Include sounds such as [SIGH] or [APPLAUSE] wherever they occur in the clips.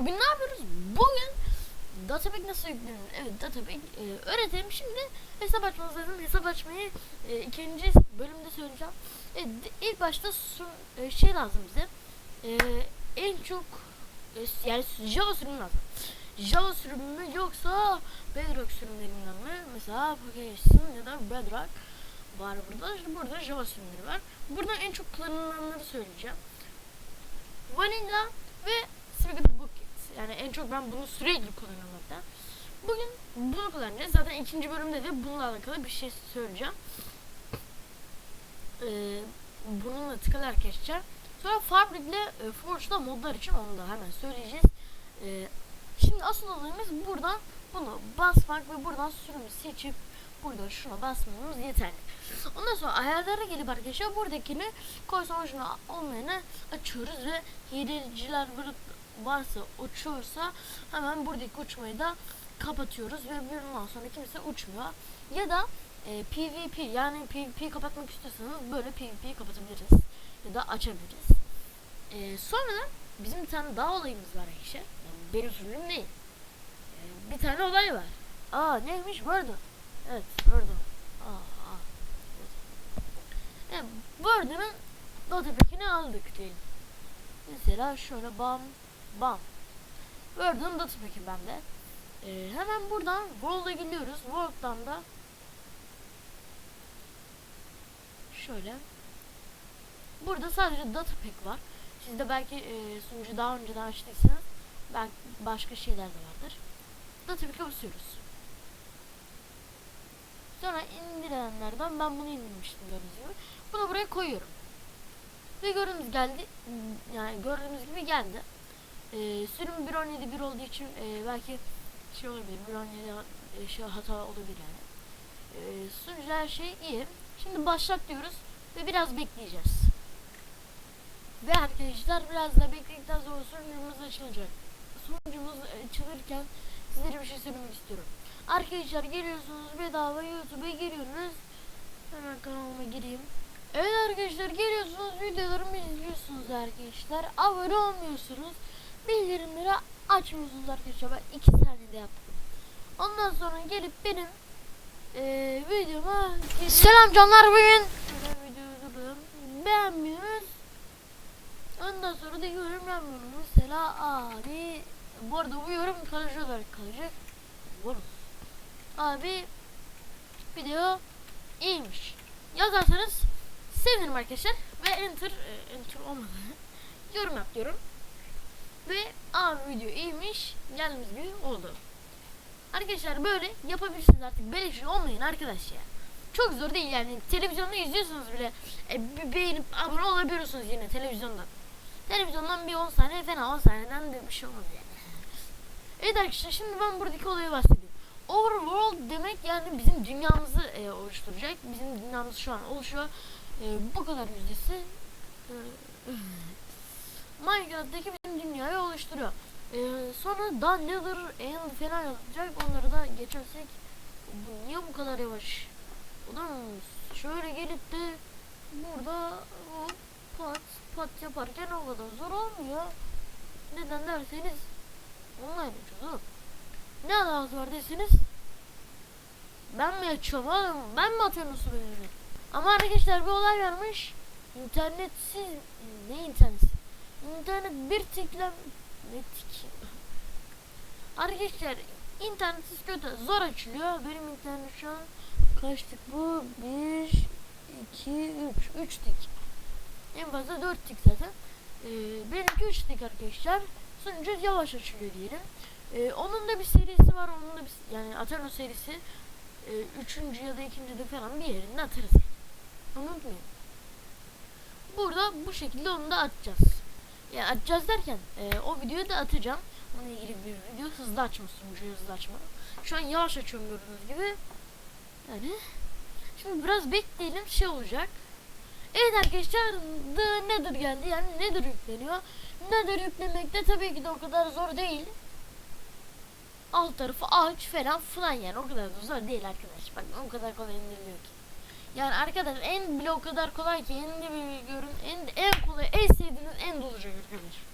Bugün ne yapıyoruz? Bugün Datapack nasıl yüklenir? Evet Datapack e, öğretelim. Şimdi hesap açmanız lazım. Hesap açmayı e, ikinci bölümde söyleyeceğim. E, ilk başta su, e, şey lazım bize. E, en çok e, yani Java sürümü lazım. Java sürümü mü yoksa Bedrock sürümlerinden mi? Mesela Application ya da Bedrock var burada. İşte burada Java sürümleri var. Buradan en çok kullanılanları söyleyeceğim. Vanilla ve. Yani en çok ben bunu sürekli kullanıyorum hatta. Bugün bunu kullanacağız. Zaten ikinci bölümde de bununla alakalı bir şey söyleyeceğim. Ee, bununla tıkalı arkadaşlar. Sonra Fabric ile e, Forge'da modlar için onu da hemen söyleyeceğiz. Ee, şimdi asıl olayımız buradan bunu basmak ve buradan sürümü seçip burada şuna basmamız yeterli. Ondan sonra ayarlara gelip arkadaşlar buradakini koysam şuna olmayanı açıyoruz ve hileciler varsa uçuyorsa hemen buradaki uçmayı da kapatıyoruz ve bundan sonra kimse uçmuyor. Ya da e, PvP yani PvP kapatmak istiyorsanız böyle PvP kapatabiliriz ya da açabiliriz. E, sonra bizim bir tane daha olayımız var arkadaşlar. Yani benim sürümüm değil. E, bir tane olay var. Aa neymiş? Wordle. Evet Wordle. Aa, aa. Evet, Wordle'ın notifikini aldık diyelim. Mesela şöyle bam bam. Word'un notifikini bende. Ee, hemen buradan World'a gidiyoruz. World'dan da şöyle burada sadece data pack var. Sizde belki e, sunucu daha önceden açtıysanız belki başka şeyler de vardır. Data pack'e basıyoruz. Sonra indirenlerden ben bunu indirmiştim gördüğünüz gibi. Bunu buraya koyuyorum. Ve gördüğünüz geldi. Yani gördüğünüz gibi geldi. Ee, sürüm 1.17 1 olduğu için e, belki şey olabilir. 1.17 e, şey hata olabilir yani. Ee, sunucu her şey iyi. Şimdi başlat diyoruz ve biraz bekleyeceğiz. Ve arkadaşlar biraz da bekledikten sonra sunucumuz açılacak. Sunucumuz açılırken sizlere bir şey söylemek istiyorum. Arkadaşlar geliyorsunuz bedava YouTube'a giriyorsunuz. Hemen kanalıma gireyim. Evet arkadaşlar geliyorsunuz videolarımı izliyorsunuz arkadaşlar. Abone olmuyorsunuz. Bildirimleri açmıyorsunuz arkadaşlar. Ben 2 saniyede yaptım. Ondan sonra gelip benim eee videoma gelip... Selam canlar bugün. Beğenmiyorsunuz. Ondan sonra da yorum yapmıyorum. Mesela abi bu arada bu yorum kalıcı olarak kalacak. Abi video iyiymiş. Yazarsanız sevinirim arkadaşlar. Ve enter, e, enter olmadı. [LAUGHS] yorum yap diyorum. Ve abi video iyiymiş. Geldiğimiz gibi oldu. Arkadaşlar böyle yapabilirsiniz artık. Böyle şey olmayın arkadaş ya. Çok zor değil yani. Televizyonda izliyorsunuz bile. E, beğenip abone olabiliyorsunuz yine televizyondan. Televizyondan bir 10 saniye fena 10 saniyeden de bir şey olmaz yani. Evet arkadaşlar şimdi ben buradaki olayı bahsedeyim. Overworld demek yani bizim dünyamızı e, oluşturacak. Bizim dünyamız şu an oluşuyor. E, bu kadar yüzdesi e, Minecraft'taki dünyayı oluşturuyor. E, sonra daha Nether, End falan yazacak. Onları da geçersek bu niye bu kadar yavaş? Ulan şöyle gelip de burada hop, pat pat yaparken o kadar zor olmuyor. Neden derseniz online uçuyor ne alakası var desiniz? Ben mi açıyorum oğlum? Ben mi atıyorum su? Ama arkadaşlar bir olay varmış. İnternetsiz... Ne internet? İnternet bir tıkla... Ne tik? Arkadaşlar internetsiz kötü. Zor açılıyor. Benim internet şu an kaç tık bu? 1, 2, 3. 3 tik. En fazla 4 tik zaten. Ee, benimki 3 tik arkadaşlar. Sonucu yavaş açılıyor diyelim. Ee, onun da bir serisi var. Onun da bir yani Aterno serisi e, üçüncü ya da ikinci de falan bir yerinde atarız. Unutmayın. Burada bu şekilde onu da atacağız. Yani atacağız derken e, o videoyu da atacağım. Onunla ilgili bir video hızlı açma sunucuyu hızlı açma. Şu an yavaş açıyorum gördüğünüz gibi. Yani şimdi biraz bekleyelim şey olacak. Evet arkadaşlar The Nether geldi yani Nether yükleniyor. Nether yüklemek de tabii ki de o kadar zor değil alt tarafı ağaç falan filan yani o kadar da zor değil arkadaş bak o kadar kolay indiriliyor ki yani arkadaş en bile o kadar kolay ki en bir görün en en kolay en sevdiğiniz en olacak arkadaş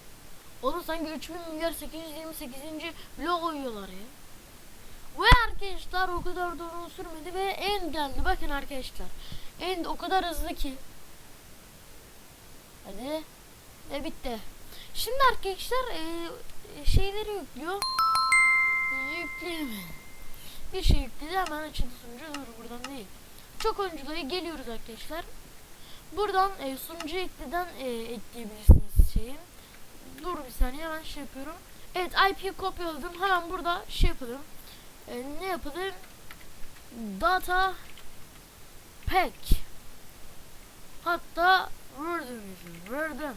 Oğlum sanki 3000 milyar 828. blok koyuyorlar ya. Ve arkadaşlar o kadar da sürmedi ve end geldi. Bakın arkadaşlar. End o kadar hızlı ki. Hadi. Ve bitti. Şimdi arkadaşlar e, şeyleri yüklüyor. Yükleyemem. Bir şey yükledi hemen açıldı sunucu. Dur buradan değil. Çok oyunculara geliyoruz arkadaşlar. Buradan e, sunucu ekleden e, ekleyebilirsiniz şeyi. Dur bir saniye hemen şey yapıyorum. Evet IP kopyaladım. Hemen burada şey yapalım. E, ne yapalım? Data pack. Hatta Word'üm Word'üm.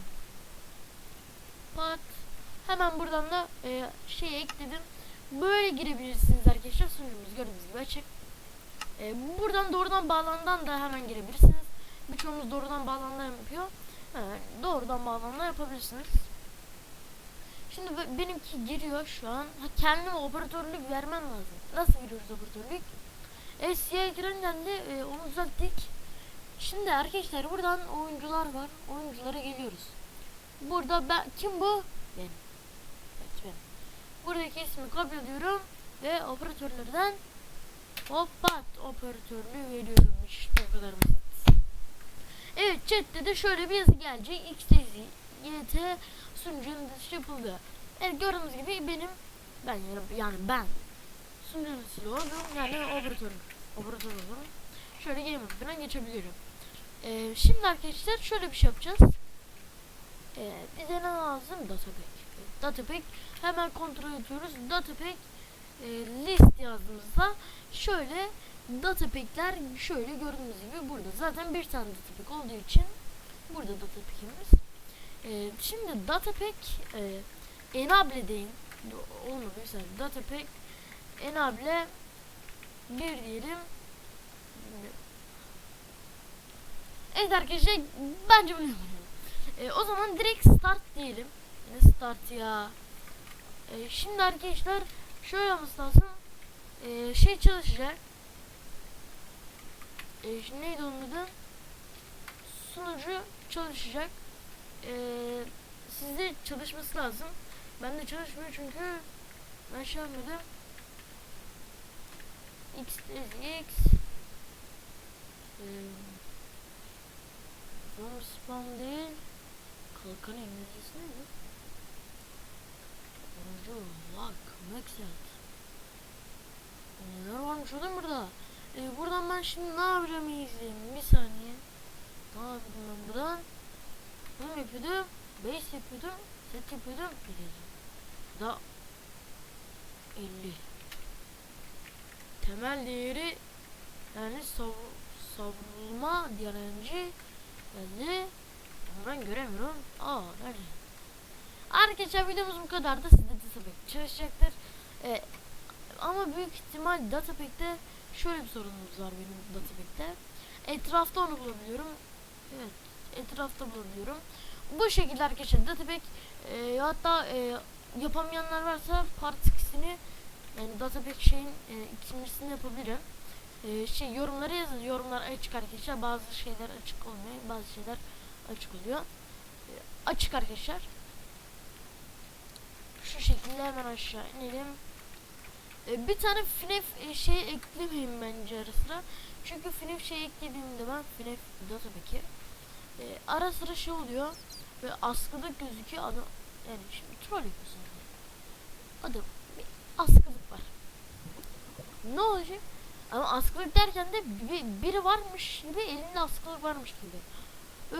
Pat. Hemen buradan da e, şey ekledim. Böyle girebilirsiniz arkadaşlar. Sunucumuz gördüğünüz gibi açık. E, buradan doğrudan bağlandan da hemen girebilirsiniz. Birçoğumuz doğrudan bağlanma yapıyor. Evet, doğrudan bağlanma yapabilirsiniz. Şimdi be- benimki giriyor şu an. Ha, kendime operatörlük vermem lazım. Nasıl giriyoruz operatörlük? Evet siyah ekran geldi. E, onu düzelttik. Şimdi arkadaşlar buradan oyuncular var. Oyunculara geliyoruz. Burada ben kim bu? Benim. Evet benim. Buradaki ismi kopyalıyorum ve operatörlerden hoppat operatörlüğü veriyorum. İşte o kadar basit. Evet chatte de şöyle bir yazı gelecek. XTZ YT sunucunun dışı yapıldı. Evet gördüğünüz gibi benim ben yani, yani ben sunucunun dışı oldum. Yani operatör operatör olurum. Şöyle game mode'una geçebilirim. Ee, şimdi arkadaşlar şöyle bir şey yapacağız. Ee, bize ne lazım? Datapack. Datapack. Hemen kontrol ediyoruz. Datapack e, list yazdığımızda şöyle datapack'ler şöyle gördüğünüz gibi burada. Zaten bir tane datapack olduğu için burada datapack'imiz. Ee, şimdi datapack e, enable deyin. Olmadı mesela datapack enable bir diyelim. Evet arkadaşlar bence bunu yapalım. Ee, o zaman direkt start diyelim. Ne start ya? Ee, şimdi arkadaşlar şöyle olması lazım. Ee, şey çalışacak. Ee, şimdi neydi onun adı? Sunucu çalışacak. Ee, sizde çalışması lazım. Bende çalışmıyor çünkü ben şey yapmadım. X X ee, spam değil. Kalkan İngilizcesi neydi? Oyuncu, lag, maxent. Neler varmış oğlum burada? Ee, buradan ben şimdi ne yapacağım izleyin. Bir saniye. Ne yapıyordum ben buradan? Bunu yapıyordum? Base yapıyordum. Set yapıyordum. Biliyordum. Da 50. Temel değeri yani sav savrulma direnci. Ama ben göremiyorum. Aa nerede? Arkadaşlar videomuz bu kadar da sizde Datapack çalışacaktır. Ee, ama büyük ihtimal Datapack'te şöyle bir sorunumuz var benim Datapack'te. Etrafta onu bulabiliyorum. Evet etrafta bulabiliyorum. Bu şekilde arkadaşlar Datapack e, hatta e, yapamayanlar varsa part ikisini yani Datapack şeyin e, ikincisini yapabilirim. E, şey yorumlara yazın. Yorumlar açık arkadaşlar. Bazı şeyler açık olmuyor. Bazı şeyler açık oluyor. E, açık arkadaşlar. Şu şekilde hemen aşağı inelim. E, bir tane FNAF şey eklemeyeyim bence ara sıra. Çünkü FNAF şey eklediğimde ben FNAF Datapack'i e, ara sıra şey oluyor ve askıda gözüküyor adam yani şimdi troll yapıyorsun. Adam bir askılık var. Ne olacak? Ama askılık derken de bir, biri varmış gibi elinde askılık varmış gibi.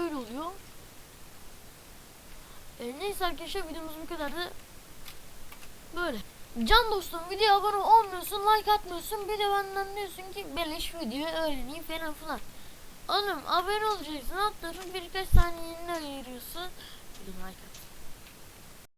Öyle oluyor. E, neyse arkadaşlar videomuz bu kadardı. Böyle. Can dostum videoya abone olmuyorsun, like atmıyorsun. Bir de benden diyorsun ki beleş video öğreneyim falan filan. Oğlum abone olacaksın, atların birkaç saniyeni ayırıyorsun. Bir like at.